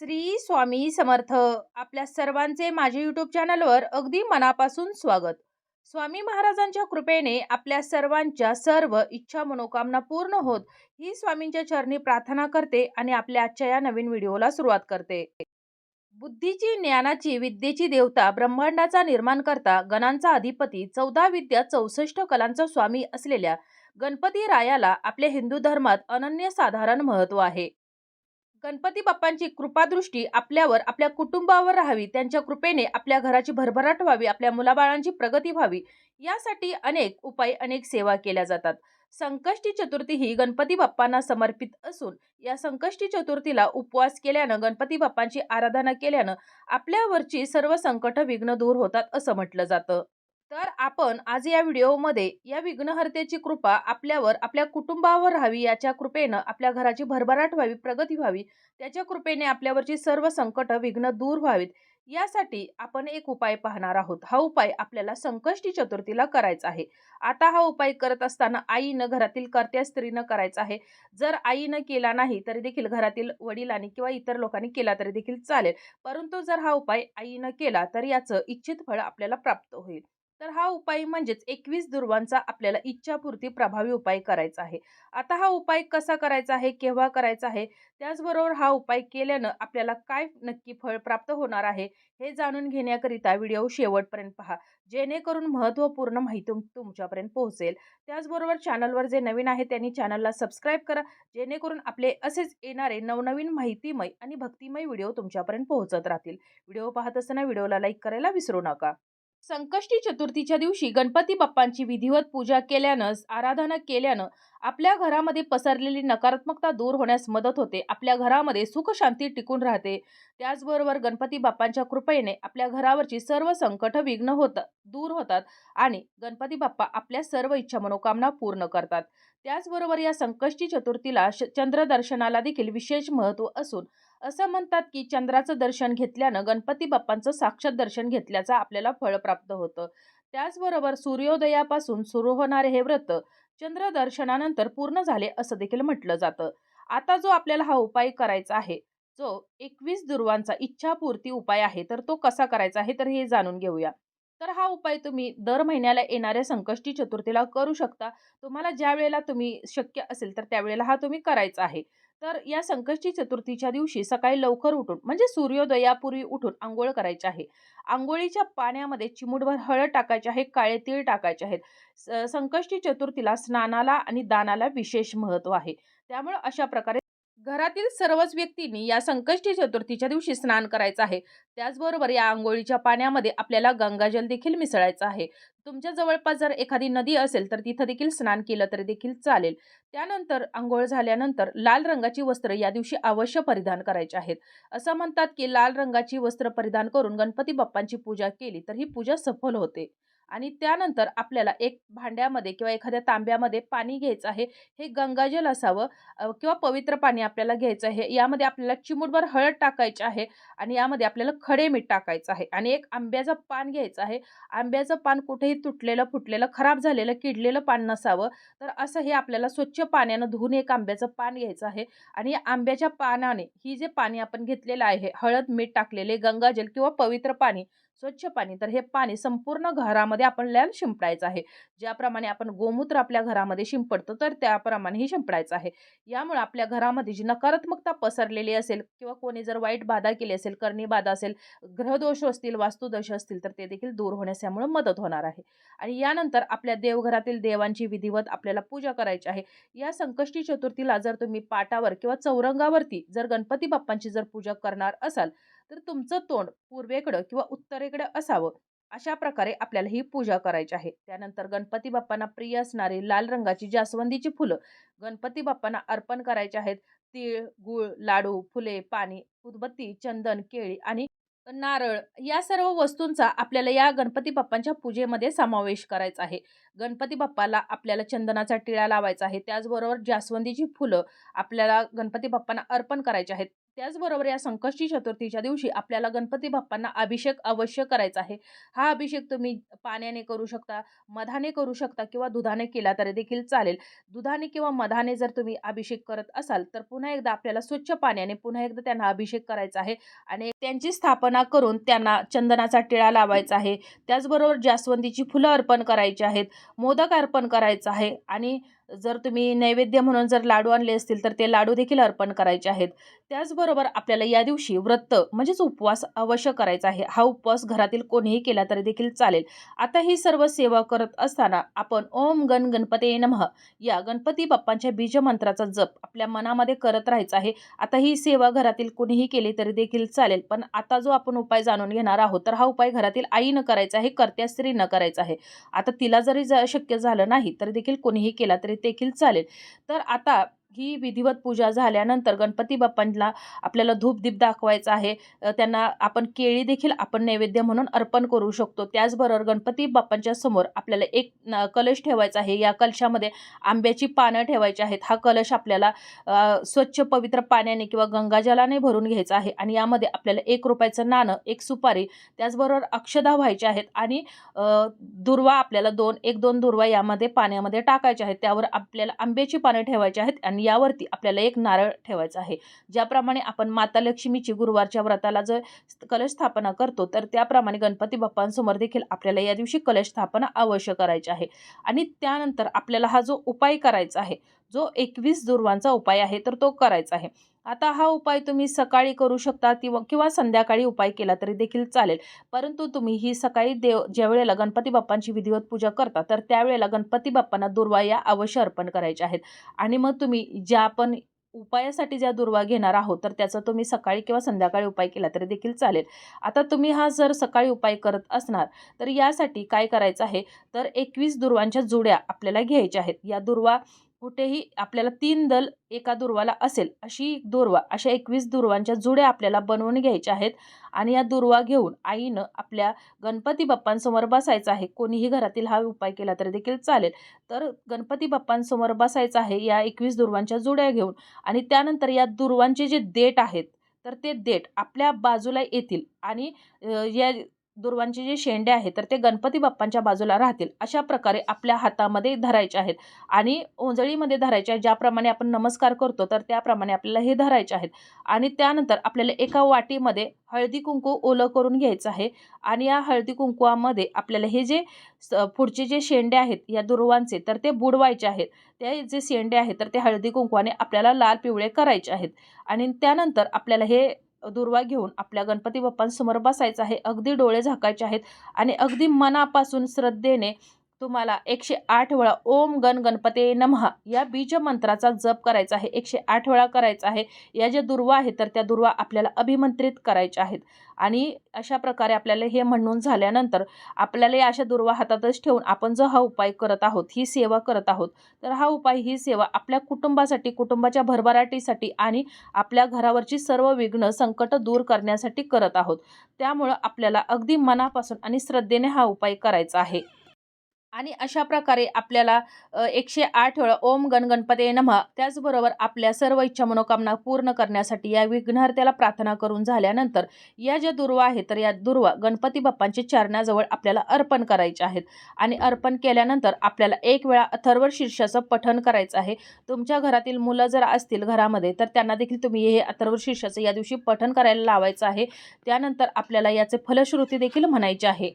श्री स्वामी समर्थ आपल्या सर्वांचे माझे यूट्यूब चॅनलवर अगदी मनापासून स्वागत. स्वामी महाराजांच्या कृपेने आपल्या सर्वांच्या सर्व इच्छा मनोकामना पूर्ण होत ही स्वामींच्या चरणी प्रार्थना करते आणि आपल्या आजच्या या नवीन व्हिडिओला सुरुवात करते. बुद्धीची ज्ञानाची विद्येची देवता ब्रह्मांडाचा निर्माण करता गणांचा अधिपती चौदा विद्या चौसष्ट कलांचा स्वामी असलेल्या गणपती रायाला आपल्या हिंदू धर्मात अनन्यसाधारण महत्त्व आहे. गणपती बाप्पांची कृपादृष्टी आपल्यावर आपल्या कुटुंबावर राहावी त्यांच्या कृपेने आपल्या घराची भरभराट व्हावी आपल्या मुलाबाळांची प्रगती व्हावी यासाठी अनेक उपाय अनेक सेवा केल्या जातात. संकष्टी चतुर्थी ही गणपती बाप्पांना समर्पित असून या संकष्टी चतुर्थीला उपवास केल्यानं गणपती बाप्पांची आराधना केल्यानं आपल्यावरची सर्व संकट विघ्न दूर होतात असं म्हटलं जातं. तर आपण आज या व्हिडिओमध्ये या विघ्नहर्तेची कृपा आपल्यावर आपल्या कुटुंबावर राहावी याच्या कृपेनं आपल्या घराची भरभराट व्हावी प्रगती व्हावी त्याच्या कृपेने आपल्यावरची सर्व संकट विघ्न दूर व्हावीत यासाठी आपण एक उपाय पाहणार आहोत. हा उपाय आपल्याला संकष्टी चतुर्थीला करायचा आहे. आता हा उपाय करत असताना आईनं घरातील कर्त्या स्त्रीनं करायचा आहे. जर आईनं केला नाही तरी देखील घरातील वडिलांनी किंवा इतर लोकांनी केला तरी देखील चालेल. परंतु जर हा उपाय आईनं केला तर याचं इच्छित फळ आपल्याला प्राप्त होईल. तर हा उपाय म्हणजेच एकवीस दुर्वांचा आपल्याला इच्छापूर्ती प्रभावी उपाय करायचा आहे. आता हा उपाय कसा करायचा आहे केव्हा करायचा आहे त्याचबरोबर हा उपाय केल्यानं आपल्याला काय नक्की फळ प्राप्त होणार आहे हे जाणून घेण्याकरिता व्हिडिओ शेवटपर्यंत पहा. जेणेकरून महत्त्वपूर्ण माहिती तुमच्यापर्यंत पोहोचेल. त्याचबरोबर चॅनलवर जे नवीन आहे त्यांनी चॅनलला सबस्क्राईब करा जेणेकरून आपले असेच येणारे नवनवीन माहितीमय आणि भक्तिमय व्हिडिओ तुमच्यापर्यंत पोहोचत राहतील. व्हिडिओ पाहत असताना व्हिडिओला लाईक करायला विसरू नका. संकष्टी चतुर्थीच्या दिवशी गणपती बाप्पांची विधिवत पूजा केल्यानं आराधना केल्यानं आपल्या घरामध्ये पसरलेली नकारात्मकता दूर होण्यास मदत होते. आपल्या घरामध्ये सुख शांती टिकून राहते. त्याचबरोबर गणपती बाप्पांच्या कृपेने आपल्या घरावरची सर्व संकट विघ्न होतात दूर होतात आणि गणपती बाप्पा आपल्या सर्व इच्छा मनोकामना पूर्ण करतात. त्याचबरोबर या संकष्टी चतुर्थीला चंद्रदर्शनाला देखील विशेष महत्त्व असून असं म्हणतात की चंद्राचं दर्शन घेतल्यानं गणपती बाप्पांचं साक्षात दर्शन घेतल्याचं आपल्याला फळ प्राप्त होतं. त्याचबरोबर सूर्योदयापासून सुरू होणारे हे व्रत चंद्रदर्शनानंतर पूर्ण झाले असं देखील म्हटलं जातं. आता जो आपल्याला हा उपाय करायचा आहे जो एकवीस दुर्वांचा इच्छापूर्ती उपाय आहे तर तो कसा करायचा आहे तर हे जाणून घेऊया. तर हा उपाय तुम्ही दर महिन्याला येणाऱ्या संकष्टी चतुर्थीला करू शकता. तुम्हाला ज्या वेळेला तुम्ही शक्य असेल तर त्यावेळेला हा तुम्ही करायचा आहे. तर या संकष्टी चतुर्थीच्या दिवशी सकाळी लवकर उठून म्हणजे सूर्योदयापूर्वी उठून आंघोळ करायची आहे. आंघोळीच्या पाण्यामध्ये चिमुटभर हळद टाकायचे आहे काळे तीळ टाकायचे आहेत. संकष्टी चतुर्थीला स्नानाला आणि दानाला विशेष महत्त्व आहे. त्यामुळे अशा प्रकारे घरातील सर्वच व्यक्तींनी या संकष्टी चतुर्थीच्या दिवशी स्नान करायचं आहे. त्याचबरोबर या आंघोळीच्या पाण्यामध्ये आपल्याला गंगाजल देखील मिसळायचं आहे. तुमच्या जवळपास जर एखादी नदी असेल तर तिथं देखील स्नान केलं तरी देखील चालेल. त्यानंतर आंघोळ झाल्यानंतर लाल रंगाची वस्त्र या दिवशी अवश्य परिधान करायचे आहेत. असं म्हणतात की लाल रंगाची वस्त्र परिधान करून गणपती बाप्पांची पूजा केली तर ही पूजा सफल होते. आणि त्यानंतर आपल्याला एक भांड्यामध्ये किंवा एखाद्या तांब्यामध्ये पाणी घ्यायचं आहे हे गंगाजल असावं किंवा पवित्र पाणी आपल्याला घ्यायचं आहे यामध्ये आपल्याला चिमूटभर हळद टाकायची आहे आणि यामध्ये आपल्याला खडे मीठ टाकायचं आहे आणि एक आंब्याचं पान घ्यायचं आहे. आंब्याचं पान कुठेही तुटलेलं फुटलेलं खराब झालेलं किडलेलं पान नसावं. तर असं हे आपल्याला स्वच्छ पाण्यानं धुवून एक आंब्याचं पान घ्यायचं आहे आणि आंब्याच्या पानाने ही जे पाणी आपण घेतलेलं आहे हळद मीठ टाकलेले गंगाजल किंवा पवित्र पाणी स्वच्छ पाणी. तर हे पाणी संपूर्ण घरामध्ये आपण लॅन शिंपडायचं आहे. ज्याप्रमाणे आपण गोमूत्र आपल्या घरामध्ये शिंपडतो तर त्याप्रमाणेही शिंपडायचं आहे. यामुळे आपल्या घरामध्ये जी नकारात्मकता पसरलेली असेल किंवा कोणी जर वाईट बाधा केली असेल करणी बाधा असेल ग्रहदोष असतील वास्तुदोष असतील तर ते देखील दूर होण्यास यामुळे मदत होणार आहे. आणि यानंतर आपल्या देवघरातील देवांची विधिवत आपल्याला पूजा करायची आहे. या संकष्टी चतुर्थीला जर तुम्ही पाटावर किंवा चौरंगावरती जर गणपती बाप्पांची जर पूजा करणार असाल तर तुमचं तोंड पूर्वेकडं किंवा उत्तरेकडे असावं अशा प्रकारे आपल्याला ही पूजा करायची आहे. त्यानंतर गणपती बाप्पांना प्रिय असणारी लाल रंगाची जास्वंदीची फुलं गणपती बाप्पांना अर्पण करायचे आहेत. तीळ गुळ लाडू फुले पाणी उदबत्ती चंदन केळी आणि नारळ या सर्व वस्तूंचा आपल्याला या गणपती बाप्पांच्या पूजेमध्ये समावेश करायचा आहे. गणपती बाप्पाला आपल्याला चंदनाचा टिळा लावायचा आहे. त्याचबरोबर जास्वंदीची फुलं आपल्याला गणपती बाप्पांना अर्पण करायचे आहेत. त्याचबरोबर या संकष्टी चतुर्थीच्या दिवशी आपल्याला गणपती बाप्पांना अभिषेक अवश्य करायचा आहे. हा अभिषेक तुम्ही पाण्याने करू शकता मधाने करू शकता किंवा दुधाने केला तरी देखील चालेल. दुधाने किंवा मधाने जर तुम्ही अभिषेक करत असाल तर पुन्हा एकदा आपल्याला स्वच्छ पाण्याने पुन्हा एकदा त्यांना अभिषेक करायचा आहे आणि त्यांची स्थापना करून त्यांना चंदनाचा टिळा लावायचा आहे. त्याचबरोबर जास्वंदीची फुलं अर्पण करायची आहेत मोदक अर्पण करायचं आहे आणि जर तुम्ही नैवेद्य म्हणून जर लाडू आणले असतील तर ते लाडू देखील अर्पण करायचे आहेत. त्याचबरोबर आपल्याला या दिवशी व्रत म्हणजेच उपवास अवश्य करायचा आहे. हा उपवास घरातील कोणीही केला तरी देखील चालेल. आता ही सर्व सेवा करत असताना आपण ओम गण गणपते नमः या गणपती बाप्पांच्या बीजमंत्राचा जप आपल्या मनामध्ये करत राहायचा आहे. आता ही सेवा घरातील कोणीही केली तरी देखील चालेल. पण आता जो आपण उपाय जाणून घेणार आहोत तर हा उपाय घरातील आईनं करायचा आहे कर्त्या स्त्रीनं करायचा आहे. आता तिला जरी ज शक्य झालं नाही तरी देखील कोणीही केला तरी देखील चालेल. तर आता ही विधिवत पूजा झाल्यानंतर गणपती बाप्पांना आपल्याला धूप दीप दाखवायचा आहे. त्यांना आपण केळी देखील आपण नैवेद्य म्हणून अर्पण करू शकतो. त्याचबरोबर गणपती बाप्पांच्या समोर आपल्याला एक कलश ठेवायचा आहे. या कलशामध्ये आंब्याची पानं ठेवायची आहेत. हा कलश आपल्याला स्वच्छ पवित्र पाण्याने किंवा गंगाजलाने भरून घ्यायचा आहे आणि यामध्ये आपल्याला एक रुपयाचं नाणं एक सुपारी त्याचबरोबर अक्षदा व्हायच्या आहेत आणि दुर्वा आपल्याला दोन एक दोन दुर्वा यामध्ये पाण्यामध्ये टाकायच्या आहेत. त्यावर आपल्याला आंब्याची पानं ठेवायची आहेत आणि यावरती आपल्याला एक नारळ ठेवायचा आहे. ज्याप्रमाणे आपण माता लक्ष्मीची गुरुवारच्या व्रताला जर कलश स्थापना करतो तर त्याप्रमाणे गणपती बाप्पांसमोर देखील आपल्याला या दिवशी कलश स्थापना अवश्य करायची आहे. आणि त्यानंतर आपल्याला हा जो उपाय करायचा आहे जो एकवीस दुर्वांचा उपाय आहे तर तो करायचा आहे. आता हा उपाय तुम्ही सकाळी करू शकता किंवा संध्याकाळी उपाय केला तरी देखील चालेल. परंतु तुम्ही ही सकाळी देव ज्यावेळेला गणपती बाप्पांची विधिवत पूजा करता तर त्यावेळेला गणपती बाप्पांना दुर्वा या अवश्य अर्पण करायच्या आहेत. आणि मग तुम्ही ज्या आपण उपायासाठी ज्या दुर्वा घेणार आहोत तर त्याचा तुम्ही सकाळी किंवा संध्याकाळी उपाय केला तरी देखील चालेल. आता तुम्ही हा जर सकाळी उपाय करत असणार तर यासाठी काय करायचं आहे? तर एकवीस दुर्वांच्या जुड्या आपल्याला घ्यायच्या आहेत. या दुर्वा कुठेही आपल्याला तीन दल एका दुर्वाला असेल अशी दुर्वा अशा एकवीस दुर्वांच्या जुड्या आपल्याला बनवून घ्यायच्या आहेत आणि या दुर्वा घेऊन आईनं आपल्या गणपती बाप्पांसमोर बसायचं आहे. कोणीही घरातील हा उपाय केला तरी देखील चालेल. तर गणपती बाप्पांसमोर बसायचं आहे या एकवीस दुर्वांच्या जुड्या घेऊन आणि त्यानंतर या दुर्वांचे जे देठ आहेत तर ते देठ आपल्या बाजूला येतील आणि या दुर्वांचे जे शेंडे आहेत तर ते गणपती बाप्पांच्या बाजूला राहतील. अशा प्रकारे आपल्या हातामध्ये धरायचे आहेत आणि ओंजळीमध्ये धरायचे आहेत. ज्याप्रमाणे आपण नमस्कार करतो तर त्याप्रमाणे आपल्याला हे धरायचे आहेत. आणि त्यानंतर आपल्याला एका वाटीमध्ये हळदी कुंकू ओलं करून घ्यायचं आहे आणि या हळदी कुंकवामध्ये आपल्याला हे जे स- पुढचे जे शेंडे आहेत या दुर्वांचे तर ते बुडवायचे आहेत. ते जे शेंडे आहेत तर ते हळदी कुंकवाने आपल्याला लाल पिवळे करायचे आहेत. आणि त्यानंतर आपल्याला हे दुर्वा घेऊन आपल्या गणपती बाप्पांसमोर बसायचं आहे. अगदी डोळे झाकायचे आहेत आणि अगदी मनापासून श्रद्धेने तुम्हाला एकशे आठ वेळा ओम गण गणपते नमः या बीज मंत्राचा जप करायचा आहे. एकशे आठ वेळा करायचा आहे. या ज्या दुर्वा आहेत तर त्या दुर्वा आपल्याला अभिमंत्रित करायच्या आहेत. आणि अशा प्रकारे आपल्याला हे म्हणून झाल्यानंतर आपल्याला या अशा दुर्वा हातातच ठेवून आपण जो हा उपाय करत आहोत ही सेवा करत आहोत तर हा उपाय ही सेवा आपल्या कुटुंबासाठी कुटुंबाच्या भरभराटीसाठी आणि आपल्या घरावरची सर्व विघ्न संकट दूर करण्यासाठी करत आहोत. त्यामुळं आपल्याला अगदी मनापासून आणि श्रद्धेने हा उपाय करायचा आहे. आणि अशा प्रकारे आपल्याला एकशे आठ वेळा ओम गण गणपते नमः त्याचबरोबर आपल्या सर्व इच्छा मनोकामना पूर्ण करण्यासाठी या विघ्नहर्त्याला प्रार्थना करून झाल्यानंतर या ज्या दुर्वा आहेत तर या दुर्वा गणपती बाप्पांच्या चरणाजवळ आपल्याला अर्पण करायचे आहेत. आणि अर्पण केल्यानंतर आपल्याला एक वेळा अथर्व शीर्षाचं पठण करायचं आहे. तुमच्या घरातील मुलं जर असतील घरामध्ये तर त्यांना देखील तुम्ही हे अथर्व शीर्षाचं या दिवशी पठण करायला लावायचं आहे. त्यानंतर आपल्याला याचे फलश्रुती देखील म्हणायचे आहे.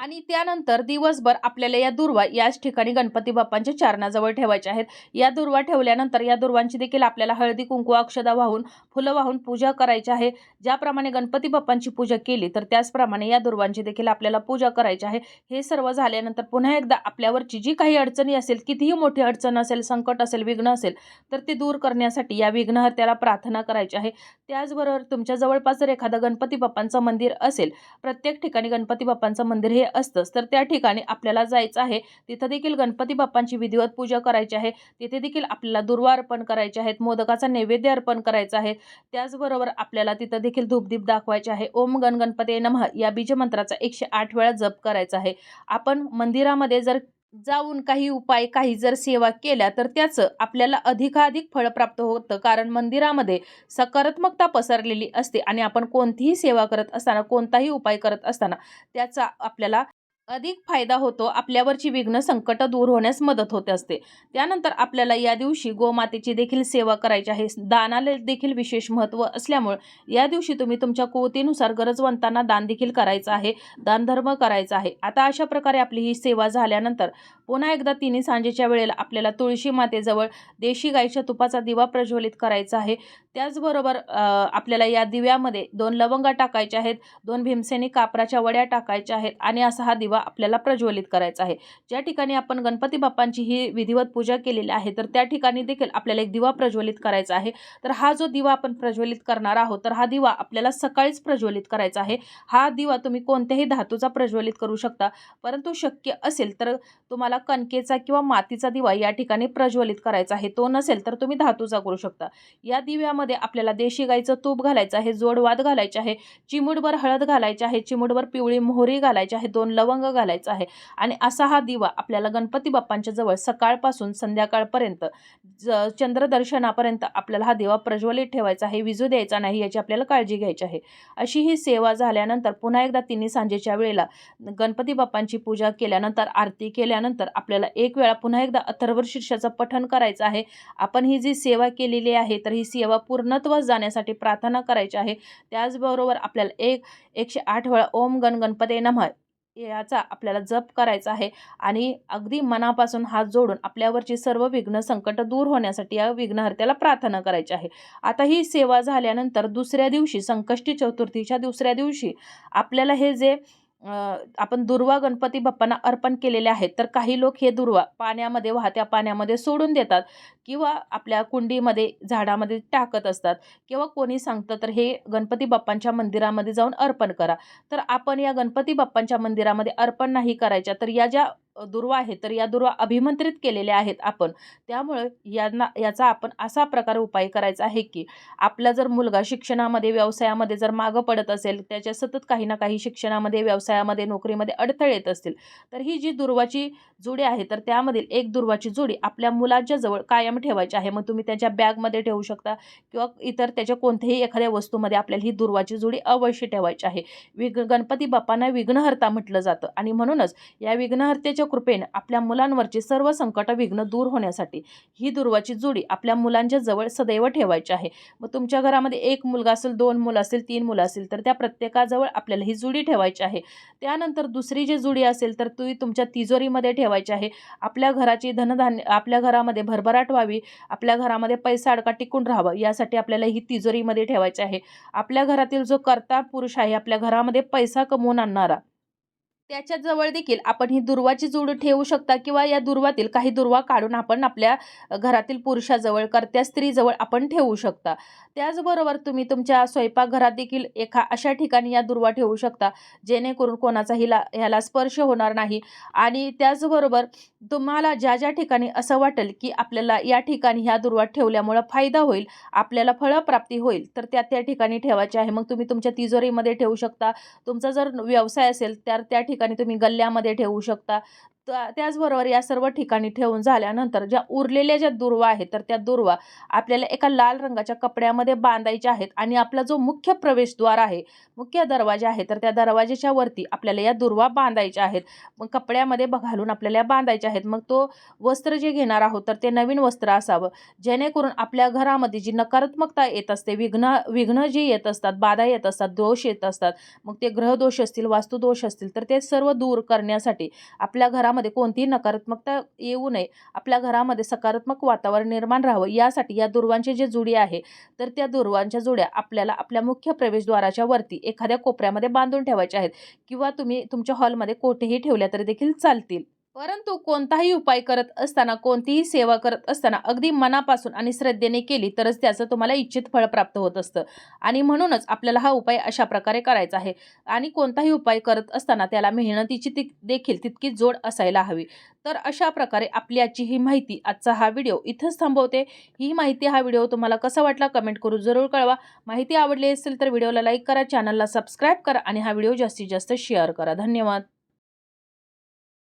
आणि त्यानंतर दिवसभर आपल्याला या दुर्वा याच ठिकाणी गणपती बाप्पांच्या चरणाजवळ ठेवायच्या आहेत. या दुर्वा ठेवल्यानंतर या दुर्वांची देखील आपल्याला हळदी कुंकू अक्षदा वाहून फुलं वाहून पूजा करायची आहे. ज्याप्रमाणे गणपती बाप्पांची पूजा केली तर त्याचप्रमाणे या दुर्वांची देखील आपल्याला पूजा करायची आहे. हे सर्व झाल्यानंतर पुन्हा एकदा आपल्यावरची जी काही अडचणी असेल कितीही मोठी अडचण असेल संकट असेल विघ्न असेल तर ते दूर करण्यासाठी या विघ्नहर्त्याला प्रार्थना करायची आहे. त्याचबरोबर तुमच्या जवळपास जर एखादं गणपती बाप्पांचं मंदिर असेल प्रत्येक ठिकाणी गणपती बाप्पांचं मंदिर हे असतंच. तर त्या ठिकाणी आपल्याला जायचं आहे. तिथं देखील गणपती बाप्पांची विधिवत पूजा करायची आहे. तिथे देखील आपल्याला दुर्वा अर्पण करायचे आहेत. मोदकाचा नैवेद्य अर्पण करायचा आहे. त्याचबरोबर आपल्याला तिथं देखील धूपदीप दाखवायचे आहे. ओम गण गणपती नमः या बीजमंत्राचा एकशे आठ वेळा जप करायचा आहे. आपण मंदिरामध्ये जर जाऊन काही उपाय काही जर सेवा केल्या तर त्याचं आपल्याला अधिकाधिक फळ प्राप्त होतं. कारण मंदिरामध्ये सकारात्मकता पसरलेली असते आणि आपण कोणतीही सेवा करत असताना कोणताही उपाय करत असताना त्याचा आपल्याला अधिक फायदा होतो आपल्यावरची विघ्न संकट दूर होण्यास मदत होते असते. त्यानंतर आपल्याला या दिवशी गोमातेची देखील सेवा करायची आहे. दानाला देखील विशेष महत्त्व असल्यामुळे या दिवशी तुम्ही तुमच्या कुवतीनुसार गरजवंतांना दान देखील करायचं आहे. दानधर्म करायचा आहे. आता अशा प्रकारे आपली ही सेवा झाल्यानंतर पुन्हा एकदा तिन्ही सांजेच्या वेळेला आपल्याला तुळशी मातेजवळ देशी गाईच्या तुपाचा दिवा प्रज्वलित करायचा आहे. त्याचबरोबर आपल्याला या दिव्यामध्ये दोन लवंगा टाकायच्या आहेत दोन भीमसेनी कापराच्या वड्या टाकायच्या आहेत आणि असा हा दिवा आपल्याला प्रज्वलित करायचा आहे. ज्या ठिकाणी आपण गणपती बाप्पांची ही विधिवत पूजा केलेली आहे तर त्या ठिकाणी देखील आपल्याला एक दिवा प्रज्वलित करायचा आहे. तर हा जो दिवा आपण प्रज्वलित करणार आहोत तर हा दिवा आपल्याला सकाळीच प्रज्वलित करायचा आहे. हा दिवा तुम्ही कोणत्याही धातूचा प्रज्वलित करू शकता परंतु शक्य असेल तर तुम्हाला कणकेचा किंवा मातीचा दिवा या ठिकाणी प्रज्वलित करायचा आहे. तो नसेल तर तुम्ही धातूचा करू शकता. या दिव्यामध्ये आपल्याला देशी गाईचं तूप घालायचं आहे जोडवाद घालायचे आहे चिमुडभर हळद घालायची आहे चिमुडभर पिवळी मोहरी घालायची आहे दोन लवंग घालायचा आहे. आणि असा हा दिवा आपल्याला गणपती बाप्पांच्या जवळ सकाळपासून संध्याकाळपर्यंत ज चंद्रदर्शनापर्यंत आपल्याला हा दिवा प्रज्वलित ठेवायचा आहे विजू द्यायचा नाही याची आपल्याला काळजी घ्यायची आहे. अशी ही सेवा झाल्यानंतर पुन्हा एकदा तिन्ही सांजेच्या वेळेला गणपती बाप्पांची पूजा केल्यानंतर आरती केल्यानंतर आपल्याला एक वेळा पुन्हा एकदा अथर्व शीर्षाचं पठण करायचं आहे. आपण ही जी सेवा केलेली आहे तर ही सेवा पूर्णत्वास जाण्यासाठी प्रार्थना करायची आहे. त्याचबरोबर आपल्याला एक एकशे आठ वेळा ओम गण गणपती नमः याचा आपल्याला जप करायचा आहे. आणि अगदी मनापासून हात जोडून आपल्यावरची सर्व विघ्न संकट दूर होण्यासाठी या विघ्नहर्त्याला प्रार्थना करायची आहे. आता ही सेवा झाल्यानंतर दुसऱ्या दिवशी संकष्टी चतुर्थीच्या दुसऱ्या दिवशी आपल्याला हे जे आपण दुर्वा गणपती बाप्पांना अर्पण केलेले आहेत तर काही लोक हे दुर्वा पाण्यामध्ये वाहत्या पाण्यामध्ये सोडून देतात. किंवा आपल्या कुंडीमध्ये झाडामध्ये टाकत असतात किंवा कोणी सांगतं तर हे गणपती बाप्पांच्या मंदिरामध्ये जाऊन अर्पण करा. तर आपण या गणपती बाप्पांच्या मंदिरामध्ये अर्पण नाही करायच्या तर या ज्या दुर्वा आहेत तर या दुर्वा अभिमंत्रित केलेल्या आहेत आपण. त्यामुळे यांना याचा आपण असा प्रकार उपाय करायचा आहे की आपला जर मुलगा शिक्षणामध्ये व्यवसायामध्ये जर मागं पडत असेल त्याच्या सतत काही ना काही शिक्षणामध्ये व्यवसायामध्ये नोकरीमध्ये अडथळे येत असतील तर ही जी दुर्वाची जुडी आहे तर त्यामधील एक दुर्वाची जुडी आपल्या मुलाच्या जवळ कायम ठेवायची आहे. मग तुम्ही त्याच्या बॅगमध्ये ठेवू शकता किंवा इतर त्याच्या कोणत्याही एखाद्या वस्तूमध्ये आपल्याला ही दुर्वाची जुडी अवश्य ठेवायची आहे. विघ गणपती बाप्पांना विघ्नहर्ता म्हटलं जातं. आणि म्हणूनच या विघ्नहर्तेच्या कृपेने आपल्या मुलांवरची सर्व संकट विघ्न दूर होण्यासाठी ही दुर्वाची जुडी आपल्या मुलांच्या जवळ सदैव ठेवायची आहे. मग तुमच्या घरामध्ये एक मुलगा असेल दोन मुलं असेल तीन मुलं असेल तर त्या प्रत्येकाजवळ आपल्याला ही जुडी ठेवायची आहे. त्यानंतर दुसरी जी जुडी असेल तर ती तुमच्या तिजोरीमध्ये ठेवायची आहे. आपल्या घराची धनधान्य आपल्या घरामध्ये भरभराट व्हावी आपल्या घरामध्ये पैसा अडका टिकून राहावं. यासाठी आपल्याला ही तिजोरीमध्ये ठेवायची आहे. आपल्या घरातील जो कर्ता पुरुष आहे आपल्या घरामध्ये पैसा कमवून आणणारा त्याच्याजवळ देखील आपण ही दुर्वाची जोड ठेवू शकता किंवा या दुर्वातील काही दुर्वा काढून आपण आपल्या घरातील पुरुषाजवळ करत्या स्त्रीजवळ आपण ठेवू शकता. त्याचबरोबर तुम्ही तुमच्या स्वयंपाकघरात देखील एका अशा ठिकाणी या दुर्वा ठेवू शकता जेणेकरून कोणाचा हिला ह्याला स्पर्श होणार नाही. आणि त्याचबरोबर तुम्हाला ज्या ज्या ठिकाणी असं वाटेल की आपल्याला या ठिकाणी ह्या दुर्वा ठेवल्यामुळं फायदा होईल आपल्याला फळप्राप्ती होईल तर त्या त्या ठिकाणी ठेवायचे आहे. मग तुम्ही तुमच्या तिजोरीमध्ये ठेवू शकता. तुमचा जर व्यवसाय असेल तर त्या ठिकाणी तुम्ही गल्ल्यामध्ये ठेवू शकता. त्याचबरोबर या सर्व ठिकाणी ठेवून झाल्यानंतर ज्या उरलेल्या ज्या दुर्वा आहेत तर त्या दुर्वा आपल्याला एका लाल रंगाच्या कपड्यामध्ये बांधायच्या आहेत आणि आपला जो मुख्य प्रवेशद्वार आहे मुख्य दरवाजा आहे तर त्या दरवाजाच्या वरती आपल्याला या दुर्वा बांधायच्या आहेत. मग कपड्यामध्ये घालून आपल्याला बांधायच्या आहेत. मग तो वस्त्र जे घेणार आहोत तर ते नवीन वस्त्र असावं. जेणेकरून आपल्या घरामध्ये जी नकारात्मकता येत असते विघ्न विघ्न जी येत असतात बाधा येत असतात दोष येत असतात मग ते ग्रहदोष असतील वास्तुदोष असतील तर ते सर्व दूर करण्यासाठी आपल्या घरामध्ये घरामध्ये कोणतीही नकारात्मकता येऊ नये. आपल्या घरामध्ये सकारात्मक वातावरण निर्माण राहावं. यासाठी या दुर्वांची जे जुडी आहे तर त्या दुर्वांच्या जुड्या आपल्याला आपल्या मुख्य प्रवेशद्वाराच्या वरती एखाद्या कोपऱ्यामध्ये बांधून ठेवायच्या आहेत. किंवा तुम्ही तुमच्या हॉलमध्ये कोठेही ठेवल्या तरी देखील चालतील. परंतु कोणताही उपाय करत असताना कोणतीही सेवा करत असताना अगदी मनापासून आणि श्रद्धेने केली तरच त्याचं तुम्हाला इच्छित फळ प्राप्त होत असतं. आणि म्हणूनच आपल्याला हा उपाय अशा प्रकारे करायचा आहे. आणि कोणताही उपाय करत असताना त्याला मेहनतीची ती देखील तितकी जोड असायला हवी. तर अशा प्रकारे आपल्याची ही माहिती आजचा हा व्हिडिओ इथंच थांबवते. ही माहिती हा व्हिडिओ तुम्हाला कसा वाटला कमेंट करू जरूर कळवा. माहिती आवडली असेल तर व्हिडिओला लाईक करा चॅनलला सबस्क्राईब करा आणि हा व्हिडिओ जास्तीत जास्त शेअर करा. धन्यवाद.